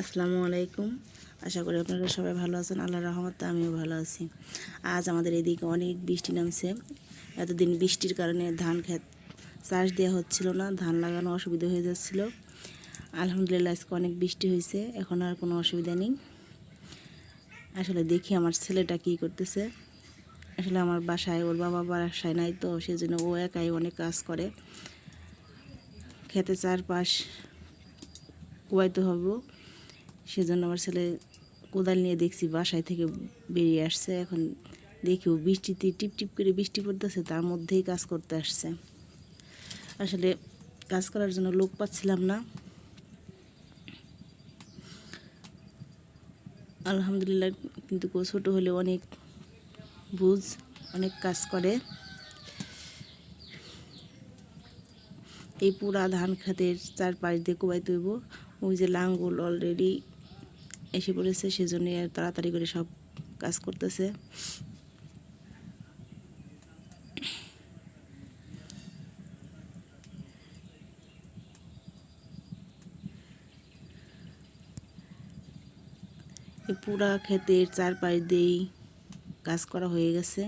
আসসালামু আলাইকুম। আশা করি আপনারা সবাই ভালো আছেন। আল্লাহ রহমতে আমিও ভালো আছি। আজ আমাদের এদিকে অনেক বৃষ্টি নামছে। এতদিন বৃষ্টির কারণে ধান খেত চাষ দেওয়া হচ্ছিল না। ধান লাগানো অসুবিধা হয়ে যাচ্ছিল। আলহামদুলিল্লাহ, আজকে অনেক বৃষ্টি হয়েছে। এখন আর কোনো অসুবিধা নেই। আসলে দেখি আমার ছেলেটা কী করতেছে। আসলে আমার বাসায় ওর বাবা বাসায় নাই তো, সেজন্য ও একাই অনেক কাজ করে। খেতে চারপাশ কুয়াইতে হবে। সেজন্য আমার ছেলে কোদাল নিয়ে দেখছি, বাসায় থেকে বেরিয়ে আসছে। এখন দেখি ও বৃষ্টিতে টিপ টিপ করে বৃষ্টি পড়তেছে, তার মধ্যেই কাজ করতে আসছে। আসলে কাজ করার জন্য লোক পাচ্ছিলাম না। আলহামদুলিল্লাহ, কিন্তু ছোটো হলে অনেক বুঝ, অনেক কাজ করে। এই পুরা ধান খাতের চারপাশ দিয়ে কোবাই তৈব ওই যে লাঙ্গল অলরেডি এসে পড়েছে সেজন্য আর তাড়াতাড়ি করে সব কাজ করতেছে। পুরা ক্ষেতের চারপাশ দিয়েই কাজ করা হয়ে গেছে।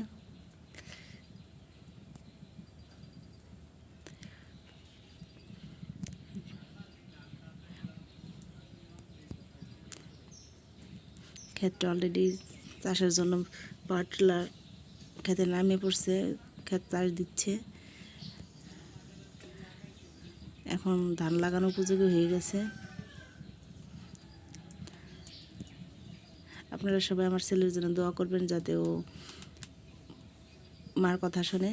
ক্ষেতটা অলরেডি চাষের জন্য পাটলা খেতে নামিয়ে পড়ছে, ক্ষেত চাষ দিচ্ছে। এখন ধান লাগানো উপযোগী হয়ে গেছে। আপনারা সবাই আমার ছেলের জন্য দোয়া করবেন যাতে ও মার কথা শোনে।